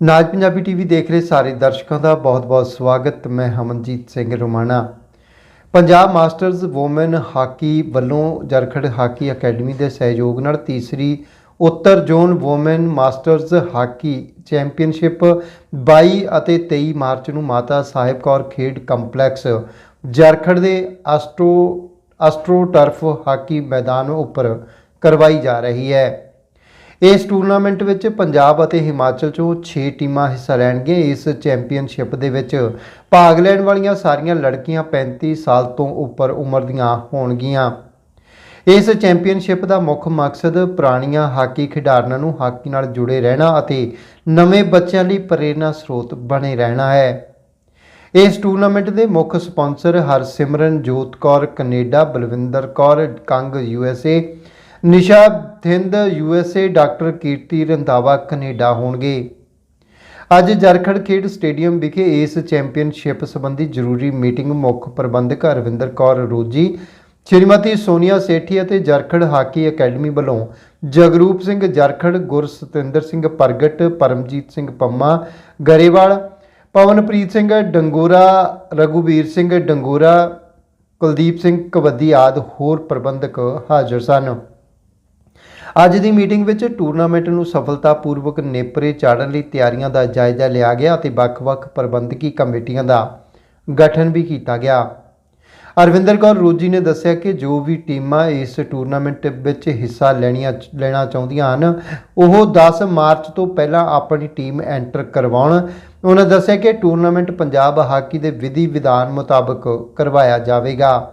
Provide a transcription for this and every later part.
ਨਾਜ Punjabi TV ਦੇਖ ਰਹੇ ਸਾਰੇ ਦਰਸ਼ਕਾਂ ਦਾ ਬਹੁਤ-ਬਹੁਤ ਸਵਾਗਤ। ਮੈਂ Hamanjit Singh Romana. Punjab masters women hockey ਵੱਲੋਂ ਜਰਖੜ ਹਾਕੀ ਅਕੈਡਮੀ ਦੇ ਸਹਿਯੋਗ ਨਾਲ ਤੀਸਰੀ ਉੱਤਰ zone women masters hockey championship 22 ਅਤੇ 23 ਮਾਰਚ ਨੂੰ ਮਾਤਾ ਸਾਹਿਬ ਕੌਰ ਖੇਡ ਕੰਪਲੈਕਸ ਜਰਖੜ ਦੇ ਅਸਟਰੋ ਆਸਟਰੋ ਟਰਫ ਹਾਕੀ ਮੈਦਾਨ ਉੱਪਰ ਕਰਵਾਈ ਜਾ ਰਹੀ ਹੈ। ਇਸ ਟੂਰਨਾਮੈਂਟ ਵਿੱਚ ਪੰਜਾਬ ਅਤੇ ਹਿਮਾਚਲ ਚੋਂ 6 ਟੀਮਾਂ ਹਿੱਸਾ ਲੈਣਗੀਆਂ ਇਸ ਚੈਂਪੀਅਨਸ਼ਿਪ ਦੇ ਵਿੱਚ ਭਾਗ ਲੈਣ ਵਾਲੀਆਂ ਸਾਰੀਆਂ ਲੜਕੀਆਂ 35 ਸਾਲ ਤੋਂ ਉੱਪਰ ਉਮਰ ਦੀਆਂ ਹੋਣਗੀਆਂ। ਇਸ ਚੈਂਪੀਅਨਸ਼ਿਪ ਦਾ ਮੁੱਖ ਮਕਸਦ ਪੁਰਾਣੀਆਂ ਹਾਕੀ ਖਿਡਾਰਨਾਂ ਨੂੰ ਹਾਕੀ ਨਾਲ ਜੁੜੇ ਰਹਿਣਾ ਅਤੇ ਨਵੇਂ ਬੱਚਿਆਂ ਲਈ ਪ੍ਰੇਰਨਾ ਸਰੋਤ ਬਣੇ ਰਹਿਣਾ ਹੈ। ਇਸ ਟੂਰਨਾਮੈਂਟ ਦੇ ਮੁੱਖ sponsor Harsimran Jot Kaur, Canada Balwinder Kaur, Kang USA Nisha Thind USA doctor Kirti Randhawa Canada ਹੋਣਗੇ। ਅੱਜ ਜਰਖੜ ਖੇਡ ਸਟੇਡੀਅਮ ਵਿਖੇ ਇਸ ਚੈਂਪੀਅਨਸ਼ਿਪ ਸੰਬੰਧੀ ਜ਼ਰੂਰੀ ਮੀਟਿੰਗ ਮੁੱਖ ਪ੍ਰਬੰਧਕ ਰਵਿੰਦਰ ਕੌਰ ਰੋਜੀ, ਸ਼੍ਰੀਮਤੀ ਸੋਨੀਆ ਸੇਠੀ ਅਤੇ ਜਰਖੜ ਹਾਕੀ ਅਕੈਡਮੀ ਵੱਲੋਂ ਜਗਰੂਪ ਸਿੰਘ ਜਰਖੜ, ਗੁਰਸਤਿੰਦਰ ਸਿੰਘ ਪ੍ਰਗਟ, ਪਰਮਜੀਤ ਸਿੰਘ ਪੰਮਾ, ਗਰੇਵਾਲ, ਪਵਨਪ੍ਰੀਤ ਸਿੰਘ ਡੰਗੋਰਾ, ਰਘੁਵੀਰ ਸਿੰਘ ਡੰਗੋਰਾ, ਕੁਲਦੀਪ ਸਿੰਘ ਕਬੱਦੀ ਆਦ ਹੋਰ ਪ੍ਰਬੰਧਕ ਹਾਜ਼ਰ ਸਨ। ਅੱਜ ਦੀ ਮੀਟਿੰਗ ਵਿੱਚ ਟੂਰਨਾਮੈਂਟ ਨੂੰ ਸਫਲਤਾਪੂਰਵਕ ਨੇਪਰੇ ਚਾੜਨ ਲਈ ਤਿਆਰੀਆਂ ਦਾ ਜਾਇਜ਼ਾ ਲਿਆ ਗਿਆ ਅਤੇ ਵੱਖ-ਵੱਖ ਪ੍ਰਬੰਧਕੀ ਕਮੇਟੀਆਂ ਦਾ ਗਠਨ ਵੀ ਕੀਤਾ ਗਿਆ। ਅਰਵਿੰਦਰ ਕੌਰ ਰੋਜੀ ਨੇ ਦੱਸਿਆ ਕਿ ਜੋ ਵੀ ਟੀਮਾਂ ਇਸ ਟੂਰਨਾਮੈਂਟ ਵਿੱਚ ਹਿੱਸਾ ਲੈਣੀਆਂ ਲੈਣਾ ਚਾਹੁੰਦੀਆਂ ਹਨ, ਉਹ 10 ਮਾਰਚ ਤੋਂ ਪਹਿਲਾਂ ਆਪਣੀ ਟੀਮ ਐਂਟਰ ਕਰਵਾਉਣ। ਉਹਨਾਂ ਦੱਸਿਆ ਕਿ ਟੂਰਨਾਮੈਂਟ ਪੰਜਾਬ ਹਾਕੀ ਦੇ ਵਿਧੀ ਵਿਧਾਨ ਮੁਤਾਬਕ ਕਰਵਾਇਆ ਜਾਵੇਗਾ।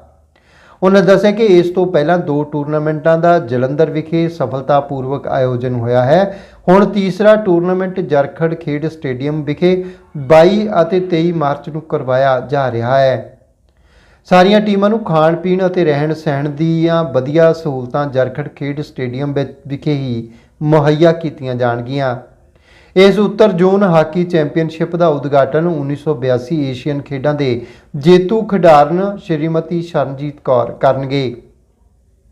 ਉਹਨਾਂ ਦੱਸਿਆ ਕਿ ਇਸ ਤੋਂ ਪਹਿਲਾਂ ਦੋ ਟੂਰਨਾਮੈਂਟਾਂ ਦਾ ਜਲੰਧਰ ਵਿਖੇ ਸਫਲਤਾਪੂਰਵਕ ਆਯੋਜਨ ਹੋਇਆ ਹੈ। ਹੁਣ ਤੀਸਰਾ ਟੂਰਨਾਮੈਂਟ ਜਰਖੜ ਖੇਡ ਸਟੇਡੀਅਮ ਵਿਖੇ 22 ਅਤੇ 23 ਮਾਰਚ ਨੂੰ ਕਰਵਾਇਆ ਜਾ ਰਿਹਾ ਹੈ। ਸਾਰੀਆਂ ਟੀਮਾਂ ਨੂੰ ਖਾਣ ਪੀਣ ਅਤੇ ਰਹਿਣ ਸਹਿਣ ਦੀਆਂ ਵਧੀਆ ਸਹੂਲਤਾਂ ਜਰਖੜ ਖੇਡ ਸਟੇਡੀਅਮ ਵਿੱਚ ਵਿਖੇ ਹੀ ਮੁਹੱਈਆ ਕੀਤੀਆਂ ਜਾਣਗੀਆਂ। ਇਸ ਉੱਤਰ ਜ਼ੋਨ ਹਾਕੀ ਚੈਂਪੀਅਨਸ਼ਿਪ ਦਾ ਉਦਘਾਟਨ 1982 ਏਸ਼ੀਅਨ ਖੇਡਾਂ ਦੇ ਜੇਤੂ ਖਿਡਾਰਨ ਸ਼੍ਰੀਮਤੀ ਸ਼ਰਨਜੀਤ ਕੌਰ ਕਰਨਗੇ।